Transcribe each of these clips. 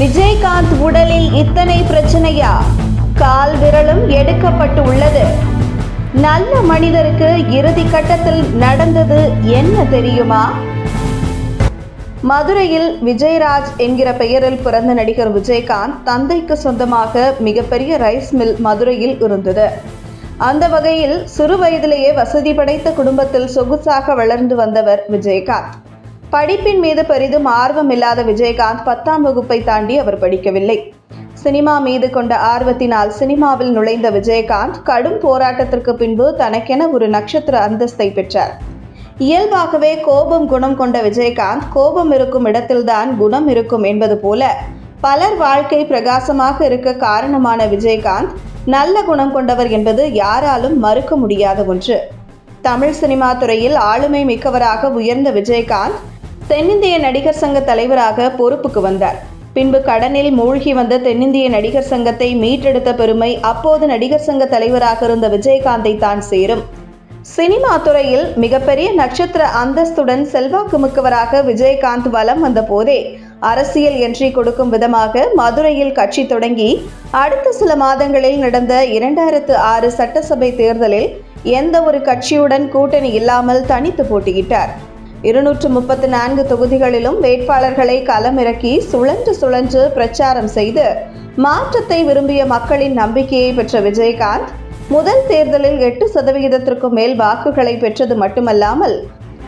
விஜயகாந்த் உடலில் இத்தனை பிரச்சனையா? கால் விரலும் எடுக்கப்பட்டு உள்ளது நல்ல மனிதருக்கு இறுதி கட்டத்தில் நடந்தது என்ன தெரியுமா? மதுரையில் விஜயராஜ் என்கிற பெயரில் பிறந்த நடிகர் விஜயகாந்த் தந்தைக்கு சொந்தமாக மிகப்பெரிய ரைஸ் மில் மதுரையில் இருந்தது. அந்த வகையில் சிறு வயதிலேயே வசதி படைத்த குடும்பத்தில் சொகுசாக வளர்ந்து வந்தவர் விஜயகாந்த். படிப்பின் மீது பெரிதும் ஆர்வம் இல்லாத விஜயகாந்த் பத்தாம் வகுப்பை தாண்டி அவர் படிக்கவில்லை. சினிமா மீது கொண்ட ஆர்வத்தினால் சினிமாவில் நுழைந்த விஜயகாந்த் கடும் போராட்டத்திற்கு பின்பு தனக்கென ஒரு நட்சத்திர அந்தஸ்தை பெற்றார். இயல்பாகவே கோபம் குணம் கொண்ட விஜயகாந்த் கோபம் இருக்கும் இடத்தில்தான் குணம் இருக்கும் என்பது போல பலர் வாழ்க்கை பிரகாசமாக இருக்க காரணமான விஜயகாந்த் நல்ல குணம் கொண்டவர் என்பது யாராலும் மறுக்க முடியாத ஒன்று. தமிழ் சினிமா துறையில் ஆளுமை மிக்கவராக உயர்ந்த விஜயகாந்த் தென்னிந்திய நடிகர் சங்க தலைவராக பொறுப்புக்கு வந்தார். பின்பு கடனில் மூழ்கி வந்த தென்னிந்திய நடிகர் சங்கத்தை மீட்டெடுத்த பெருமை அப்போது நடிகர் சங்க தலைவராக இருந்த விஜயகாந்தை தான் சேரும். சினிமா துறையில் மிகப்பெரிய நட்சத்திர அந்தஸ்துடன் செல்வாக்கு மிக்கவராக விஜயகாந்த் வலம் வந்த போதே அரசியல் என்ட்ரி கொடுக்கும் விதமாக மதுரையில் கட்சி தொடங்கி அடுத்த சில மாதங்களில் நடந்த இரண்டாயிரத்து ஆறு சட்டசபை தேர்தலில் எந்த ஒரு கட்சியுடன் கூட்டணி இல்லாமல் தனித்து போட்டியிட்டார். இருநூற்று முப்பத்து நான்கு தொகுதிகளிலும் வேட்பாளர்களை களமிறக்கி சுழன்று சுழன்று பிரச்சாரம் செய்து மாற்றத்தை விரும்பிய மக்களின் நம்பிக்கையை பெற்ற விஜயகாந்த் முதல் தேர்தலில் எட்டு சதவிகிதத்திற்கும் மேல் வாக்குகளை பெற்றது மட்டுமல்லாமல்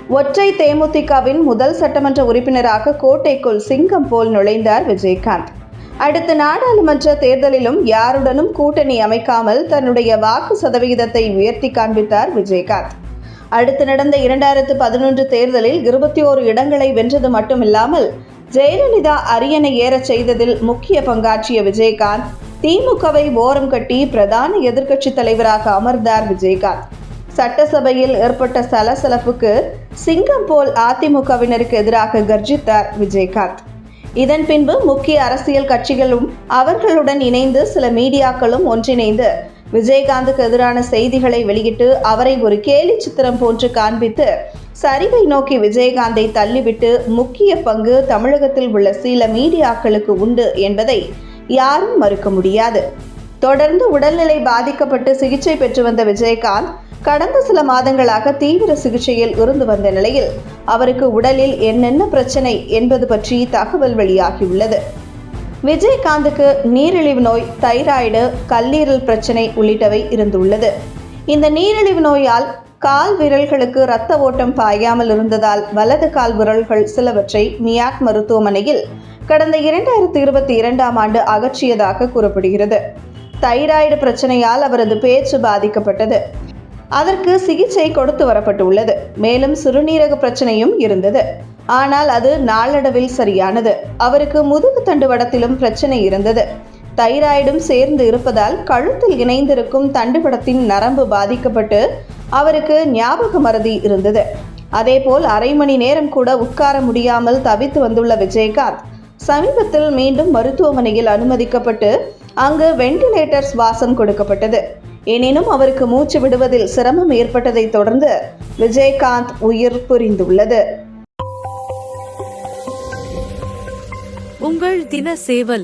ஒற்றை தேமுதிகவின் முதல் சட்டமன்ற உறுப்பினராக கோட்டைக்குள் சிங்கம் போல் நுழைந்தார் விஜயகாந்த். அடுத்த நாடாளுமன்ற தேர்தலிலும் யாருடனும் கூட்டணி அமைக்காமல் தன்னுடைய வாக்கு சதவிகிதத்தை உயர்த்தி காண்பித்தார் விஜயகாந்த். அடுத்து நடந்த இரண்டாயிரத்து பதினொன்று தேர்தலில் இருபத்தி ஓரு இடங்களை வென்றது மட்டுமில்லாமல் ஜெயலலிதா அரியணை ஏறச் செய்ததில் முக்கிய பங்காற்றிய விஜயகாந்த் திமுகவை ஓரம் கட்டி பிரதான எதிர்க்கட்சி தலைவராக அமர்ந்தார் விஜயகாந்த். சட்டசபையில் ஏற்பட்ட சலசலப்புக்கு சிங்கம் போல் அதிமுகவினருக்கு எதிராக கர்ஜித்தார் விஜயகாந்த். இதன் பின்பு முக்கிய அரசியல் கட்சிகளும் அவர்களுடன் இணைந்து சில மீடியாக்களும் ஒன்றிணைந்து விஜயகாந்துக்கு எதிரான செய்திகளை வெளியிட்டு அவரை ஒரு கேலி சித்திரம் போன்று காண்பித்து சரிவை நோக்கி விஜயகாந்தை தள்ளிவிட்டு முக்கிய பங்கு தமிழகத்தில் உள்ள சில மீடியாக்களுக்கு உண்டு என்பதை யாரும் மறுக்க முடியாது. தொடர்ந்து உடல்நிலை பாதிக்கப்பட்டு சிகிச்சை பெற்று வந்த விஜயகாந்த் கடந்த சில மாதங்களாக தீவிர சிகிச்சையில் இருந்து வந்த நிலையில் அவருக்கு உடலில் என்னென்ன பிரச்சனை என்பது பற்றி தகவல் வெளியாகியுள்ளது. விஜயகாந்துக்கு நீரிழிவு நோய் தைராய்டு கல்லீரல் பிரச்சனை உள்ளிட்டவை இருந்துள்ளது. இந்த நீரிழிவு நோயால் கால் விரல்களுக்கு இரத்த ஓட்டம் பாயாமல் இருந்ததால் வலது கால் விரல்கள் சிலவற்றை மியாக் மருத்துவமனையில் கடந்த இரண்டாயிரத்தி இருபத்தி இரண்டாம் ஆண்டு அகற்றியதாக கூறப்படுகிறது. தைராய்டு பிரச்சனையால் அவரது பேச்சு பாதிக்கப்பட்டது. அதற்கு சிகிச்சை கொடுத்து வரப்பட்டுள்ளது. மேலும் சிறுநீரக பிரச்சனையும் இருந்தது. ஆனால் அது நாளடைவில் சரியானது. அவருக்கு முதுகு தண்டுவடத்திலும் பிரச்சனை இருந்தது. தைராய்டும் சேர்ந்து இருப்பதால் கழுத்தில் இணைந்திருக்கும் தண்டுவடத்தின் நரம்பு பாதிக்கப்பட்டு அவருக்கு ஞாபக மறதி இருந்தது. அதேபோல் அரை மணி நேரம் கூட உட்கார முடியாமல் தவித்து வந்துள்ள விஜயகாந்த் சமீபத்தில் மீண்டும் மருத்துவமனையில் அனுமதிக்கப்பட்டு அங்கு வெண்டிலேட்டர் சுவாசம் கொடுக்கப்பட்டது. எனினும் அவருக்கு மூச்சு விடுவதில் சிரமம் ஏற்பட்டதை தொடர்ந்து விஜயகாந்த் உயிர் புரிந்துள்ளது. உங்கள் தின சேவல்